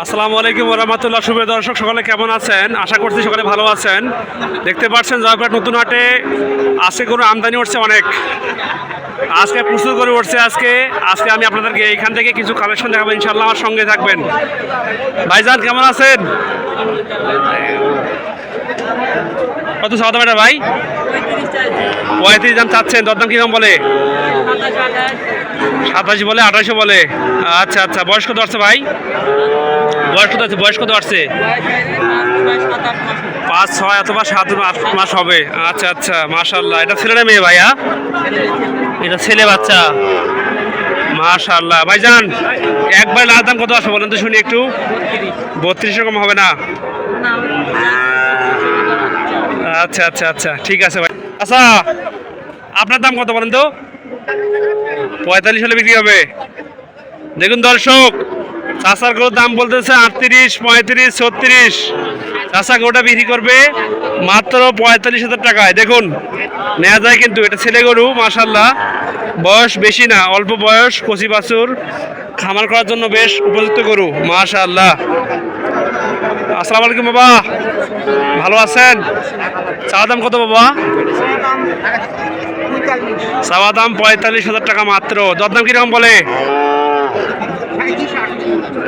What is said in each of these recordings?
আসসালামু আলাইকুম রহমতুল্লাহ, শুভ দর্শক, সকলে কেমন আছেন? আশা করছি সকলে ভালো আছেন। দেখতে পাচ্ছেন জয়পুরহাট নতুন হাটে আজকে গরু আমদানি উঠছে অনেক। আজকে প্রচুর গরু উঠছে আজকে। আজকে আমি আপনাদেরকে এইখান থেকে কিছু কালেকশন দেখাবো ইনশাল্লাহ আমার সঙ্গে থাকবেন। ভাইজান, কেমন আছেন? কত সাদা ম্যাডাম ভাই? পঁয়ত্রিশ দাম চাচ্ছেন, দরদাম কীরকম বলে? সাতাশি বলে আঠাশো বলে। আচ্ছা আচ্ছা বয়স কত আসছে ভাই? বয়স কত আছে? বয়স কত আসছে? পাঁচ, ছয় অথবা সাত আট মাস হবে। আচ্ছা আচ্ছা মাশাল্লাহ এটা ছেলেটা মেয়ে ভাইয়া? এটা ছেলে বাচ্চা। মাশাল্লাহ ভাইজান একবার লাল দাম কত আসবে বলেন তো শুনি একটু? বত্রিশ রকম হবে না? আচ্ছা আচ্ছা আচ্ছা ঠিক আছে ভাই। আচ্ছা আপনার দাম কত বলেন তো? পঁয়তাল্লিশ হলে বিক্রি হবে। দেখুন দর্শক, চাষার গরুর দাম বলতেছে আটত্রিশ, পঁয়ত্রিশ, ছত্রিশ। চাষা গরুটা বিক্রি করবে মাত্র পঁয়তাল্লিশ হাজার টাকায়। দেখুন নেওয়া যায় কিন্তু, এটা ছেলে গরু মাশাল্লাহ বয়স বেশি না, অল্প বয়স, কচি বাছুর, খামার করার জন্য বেশ উপযুক্ত গরু মাশাল্লাহ আসসালামু আলাইকুম বাবা, ভালো আছেন? চা দাম কত বাবা? চাওয়া দাম পঁয়তাল্লিশ হাজার টাকা মাত্র। দরদাম কীরকম বলে?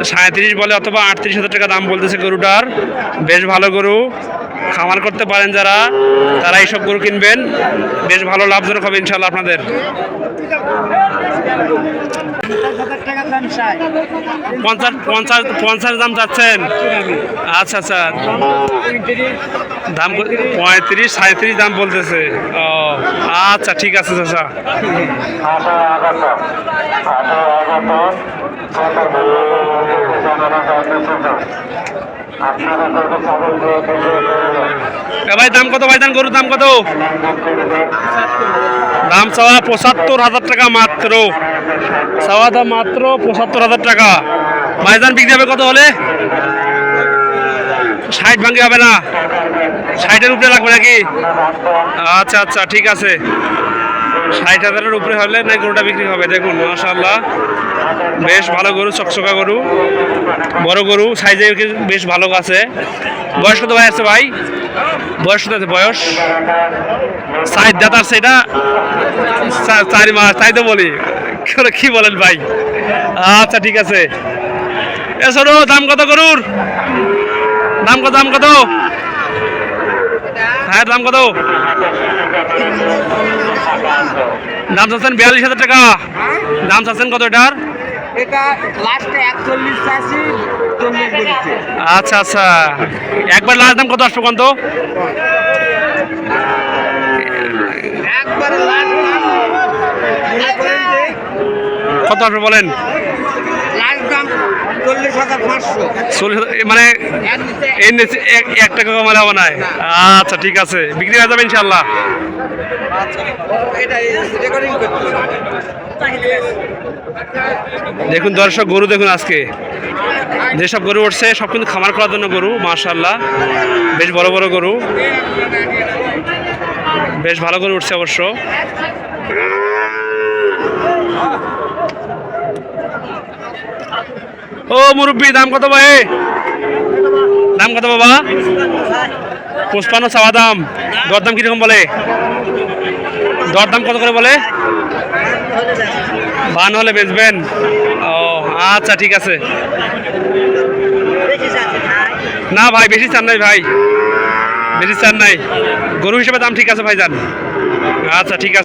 সাঁত্রিশ বলে অথবা আটত্রিশ হাজার টাকা দাম বলতেছে গরুটার। বেশ ভালো গরু। খামার করতে পারেন যারা, তারা এইসব গরু কিনবেন। বেশ ভালো লাভজনক হবে ইনশাল্লাহ আপনাদের। পঞ্চাশ পঞ্চাশ পঞ্চাশ দাম চাচ্ছেন? আচ্ছা আচ্ছা। দাম পঁয়ত্রিশ সাঁত্রিশ দাম বলতেছে। ও আচ্ছা ঠিক আছে চাচা। এ ভাই, দাম কত ভাই? দাম, গরুর দাম কত? দাম চাওয়া পঁচাত্তর হাজার টাকা মাত্র। চাওয়া দাম মাত্র পঁচাত্তর হাজার টাকা। ভাইজান, বিক্রি হবে কত হলে? ষাট ভাঙ্গে হবে না। ষাটের উপরে লাগবে নাকি? আচ্ছা আচ্ছা ঠিক আছে। ষাট হাজারের উপরে হলে না গরুটা বিক্রি হবে? দেখুন মাশাল্লাহ বেশ ভালো গরু, চকচকা গরু, বড় গরু, সাইজে বেশ ভালো আছে। বয়স কত ভাই আছে ভাই? বয়স আছে? বয়স? দাঁত আছে এটা? চারি মাস, তাই তো বলি। কি- বলেন ভাই? আচ্ছা ঠিক আছে। এ ছোট, দাম কত গরুর? দাম কত দাম কত? হ্যাঁ দাম কত? দাম চাচ্ছেন বিয়াল্লিশ হাজার টাকা। দাম চাচ্ছেন কত এটার? এটা লাস্টে একচল্লিশ চাষি চল্লিশ আচ্ছা আচ্ছা। একবার লাস্ট দাম কত আসবে কত একবারে লাস্ট কত আসবে বলেন? লাস্ট দাম চল্লিশ হাজার পাঁচশো। চল্লিশ হাজার- মানে এক- এক টাকা কমালে হবে না। আচ্ছা ঠিক আছে। বিক্রি হয়ে যাবে ইনশাল্লাহ দেখুন দর্শক, গরু দেখুন আজকে। যেসব গরু উঠছে, সব কিন্তু খামার করার জন্য গরু মার্শাল্লাহ বেশ বড় বড় গরু। বেশ ভালো গরু উঠছে অবশ্য। ও, মুরব্বী, দাম কত ভাই? দাম কত বাবা? পুষ্পান্ন চাওয়া দাম। দরদাম কীরকম বলে? দরদাম কত করে বলে? বান হলে বেচবেন। ও আচ্ছা ঠিক আছে। না ভাই, বেশি চান নাই ভাই। বেশি চান নাই। গরু হিসেবে দাম ঠিক আছে ভাই যান আচ্ছা ঠিক আছে।